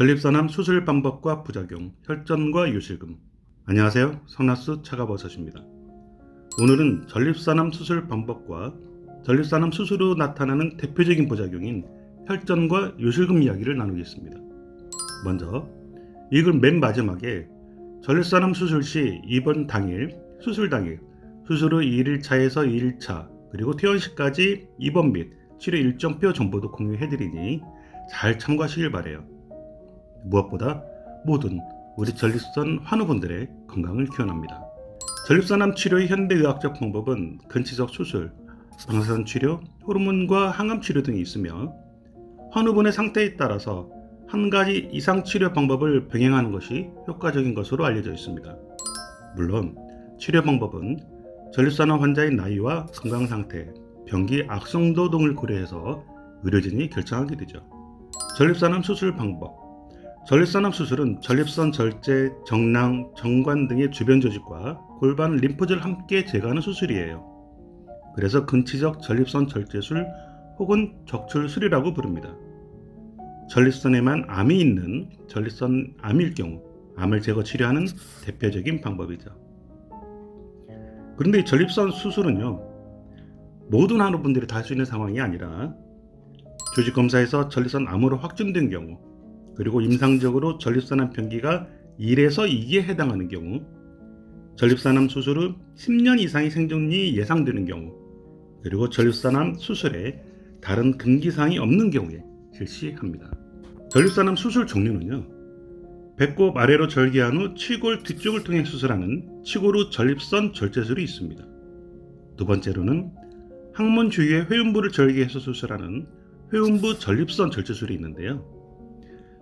전립선암 수술 방법과 부작용, 혈전과 요실금. 안녕하세요. 성나수 차가버섯입니다. 오늘은 전립선암 수술 방법과 전립선암 수술 후 나타나는 대표적인 부작용인 혈전과 요실금 이야기를 나누겠습니다. 먼저 이글 맨 마지막에 전립선암 수술 시 입원 당일, 수술 당일, 수술 후 1일차에서 2일차, 그리고 퇴원 시까지 입원 및 치료 일정표 정보도 공유해드리니 잘 참고하시길 바래요. 무엇보다 모든 우리 전립선 환우분들의 건강을 기원합니다. 전립선암 치료의 현대의학적 방법은 근치적 수술, 방사선 치료, 호르몬과 항암 치료 등이 있으며 환우분의 상태에 따라서 한 가지 이상 치료 방법을 병행하는 것이 효과적인 것으로 알려져 있습니다. 물론 치료 방법은 전립선암 환자의 나이와 건강 상태, 병기 악성도 등을 고려해서 의료진이 결정하게 되죠. 전립선암 수술 방법 전립선암 수술은 전립선 절제, 정낭, 정관 등의 주변 조직과 골반 림프절을 함께 제거하는 수술이에요. 그래서 근치적 전립선 절제술 혹은 적출술이라고 부릅니다. 전립선에만 암이 있는 전립선 암일 경우 암을 제거 치료하는 대표적인 방법이죠. 그런데 이 전립선 수술은요, 모든 한우분들이 다 할 수 있는 상황이 아니라 조직 검사에서 전립선 암으로 확진된 경우, 그리고 임상적으로 전립선암 병기가 1에서 2에 해당하는 경우, 전립선암 수술 후 10년 이상의 생존이 예상되는 경우, 그리고 전립선암 수술에 다른 금기사항이 없는 경우에 실시합니다. 전립선암 수술 종류는요. 배꼽 아래로 절개한 후 치골 뒤쪽을 통해 수술하는 치골 후 전립선 절제술이 있습니다. 두 번째로는 항문 주위의 회음부를 절개해서 수술하는 회음부 전립선 절제술이 있는데요.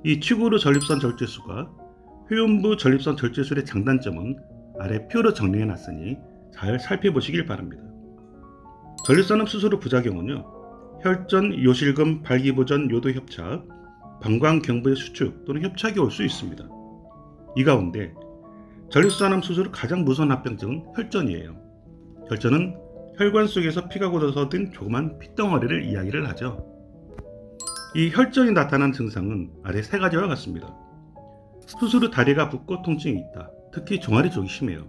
이후 전립선 절제술과 회음부 전립선 절제술의 장단점은 아래 표로 정리해 놨으니 잘 살펴보시길 바랍니다. 전립선암 수술 후 부작용은요. 혈전, 요실금, 발기부전, 요도 협착, 방광경부의 수축 또는 협착이 올 수 있습니다. 이 가운데 전립선암 수술 후 가장 무서운 합병증은 혈전이에요. 혈전은 혈관 속에서 피가 굳어서 든 조그만 핏덩어리를 이야기를 하죠. 이 혈전이 나타난 증상은 아래 세 가지와 같습니다. 수술 후 다리가 붓고 통증이 있다. 특히 종아리 쪽이 심해요.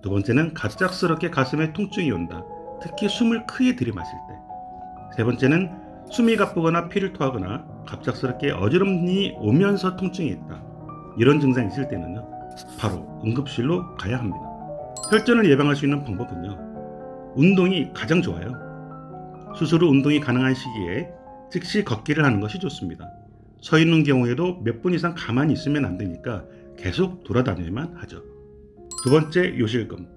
두 번째는 갑작스럽게 가슴에 통증이 온다. 특히 숨을 크게 들이마실 때. 세 번째는 숨이 가쁘거나 피를 토하거나 갑작스럽게 어지럼이 오면서 통증이 있다. 이런 증상이 있을 때는요, 바로 응급실로 가야 합니다. 혈전을 예방할 수 있는 방법은요, 운동이 가장 좋아요. 수술 후 운동이 가능한 시기에 즉시 걷기를 하는 것이 좋습니다. 서 있는 경우에도 몇 분 이상 가만히 있으면 안 되니까 계속 돌아다녀야만 하죠. 두 번째, 요실금.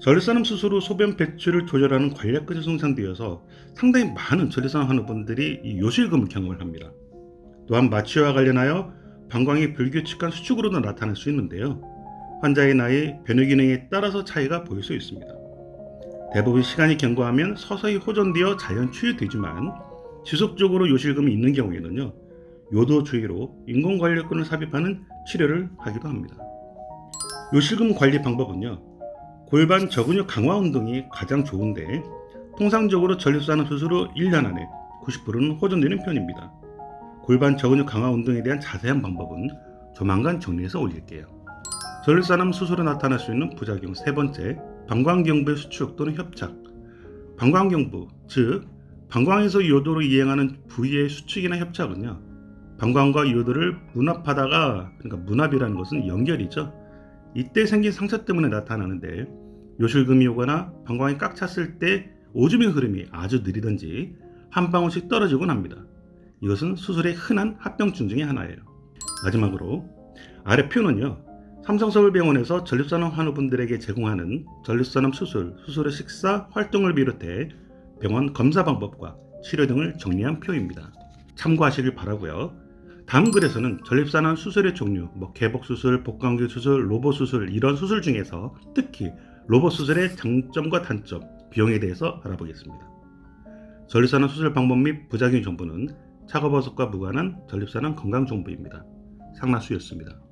전립선암 수술 후 소변 배출을 조절하는 관략근이 손상되어서 상당히 많은 전립선 환우분들이 이 요실금을 경험을 합니다. 또한 마취와 관련하여 방광이 불규칙한 수축으로도 나타날 수 있는데요. 환자의 나이, 변효 기능에 따라서 차이가 보일 수 있습니다. 대부분 시간이 경과하면 서서히 호전되어 자연 치유되지만 지속적으로 요실금이 있는 경우에는요. 요도 주의로 인공 관략근을 삽입하는 치료를 하기도 합니다. 요실금 관리 방법은요. 골반 저근육 강화 운동이 가장 좋은데 통상적으로 전립선암 수술 후 1년 안에 90%는 호전되는 편입니다. 골반 저근육 강화 운동에 대한 자세한 방법은 조만간 정리해서 올릴게요. 전립선암 수술에 나타날 수 있는 부작용 세 번째, 방광경부의 수축 또는 협착. 방광경부, 즉 방광에서 요도로 이행하는 부위의 수축이나 협착은요. 방광과 요도를 문합하다가 그러니까 문합이라는 것은 연결이죠. 이때 생긴 상처 때문에 나타나는데 요실금이 오거나 방광이 꽉 찼을 때 오줌의 흐름이 아주 느리든지 한 방울씩 떨어지곤 합니다. 이것은 수술의 흔한 합병증 중의 하나예요. 마지막으로 아래 표는요. 삼성서울병원에서 전립선암 환우분들에게 제공하는 전립선암 수술, 수술의 식사, 활동을 비롯해 병원 검사 방법과 치료 등을 정리한 표입니다. 참고하시길 바라고요. 다음 글에서는 전립선암 수술의 종류, 뭐 개복 수술, 복강기 수술, 로봇 수술 이런 수술 중에서 특히 로봇 수술의 장점과 단점, 비용에 대해서 알아보겠습니다. 전립선암 수술 방법 및 부작용 정보는 차가버섯과 무관한 전립선암 건강 정보입니다. 상나수였습니다.